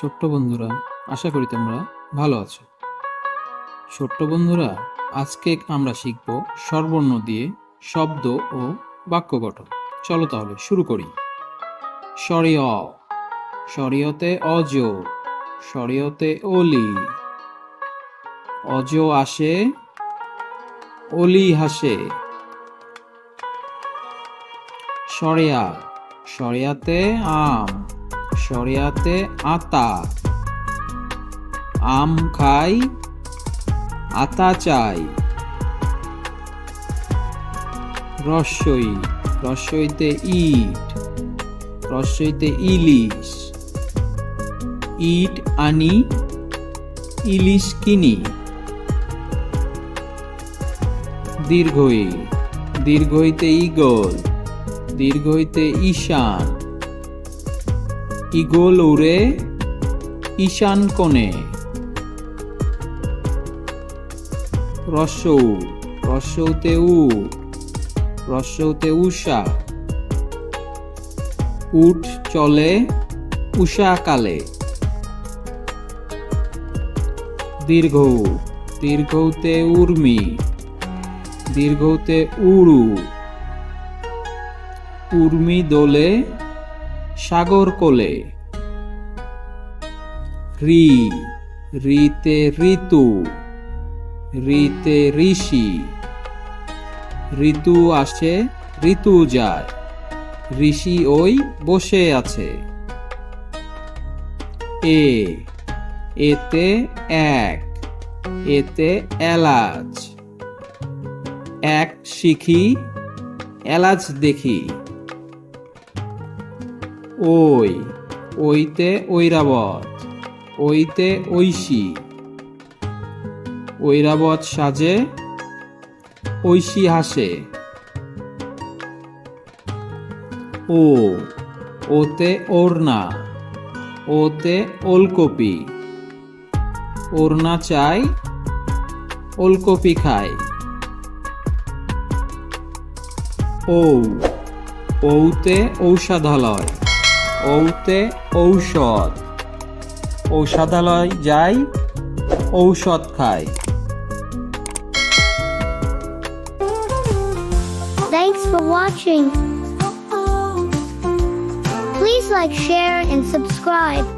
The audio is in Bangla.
ছোট্ট বন্ধুরা, আশা করি তোমরা ভালো আছো। ছোট্ট বন্ধুরা, আজকে আমরা শিখব স্বরবর্ণ দিয়ে শব্দ ও বাক্য গঠন। চলো তাহলে শুরু করি। সরিয় সরিয়তে অজ সরিয়তে অলি। অজ আসে, অলি হাসে। সরিয়া, সরিয়াতে আম। সরিয়াতে আতা। আম খাই, আতা চাই। রসই, রসইতে ইট, রসইতে ইলিশ। ইট আনি, ইলিশ কিনি। দীর্ঘই, দীর্ঘইতে ইগল দীর্ঘইতে ঈশান। ইগল উড়ে, ঈশান কোণে। রসৌ, রসৌতে উ, রসৌতে উষা। উঠ চলে উষা কালে। দীর্ঘ, দীর্ঘতে উর্মি, দীর্ঘতে উড়ু। উর্মি দোলে সাগর কোলে। রি, রিতে ঋতু, রিতে ঋষি। ঋতু আসে, ঋতু যায়, ঋষি ওই বসে আছে। এ, এতে এক, এতে এলাচ। এক শিখি, এলাচ দেখি। ওই, ওইতে ঐরাবত, ওইতে ঐশী। ঐরাবত সাজে, ঐশী হাসে। ও, ওতে ওড়না, ওতে ওলকপি। ওড়না চাই, ওলকপি খায়। ঔ, ঔতে ঔষধালয়। ঔতে ঔষধ ঔষধালয় যাই ঔষধ খাই Thanks for watching. Please like, share, and subscribe.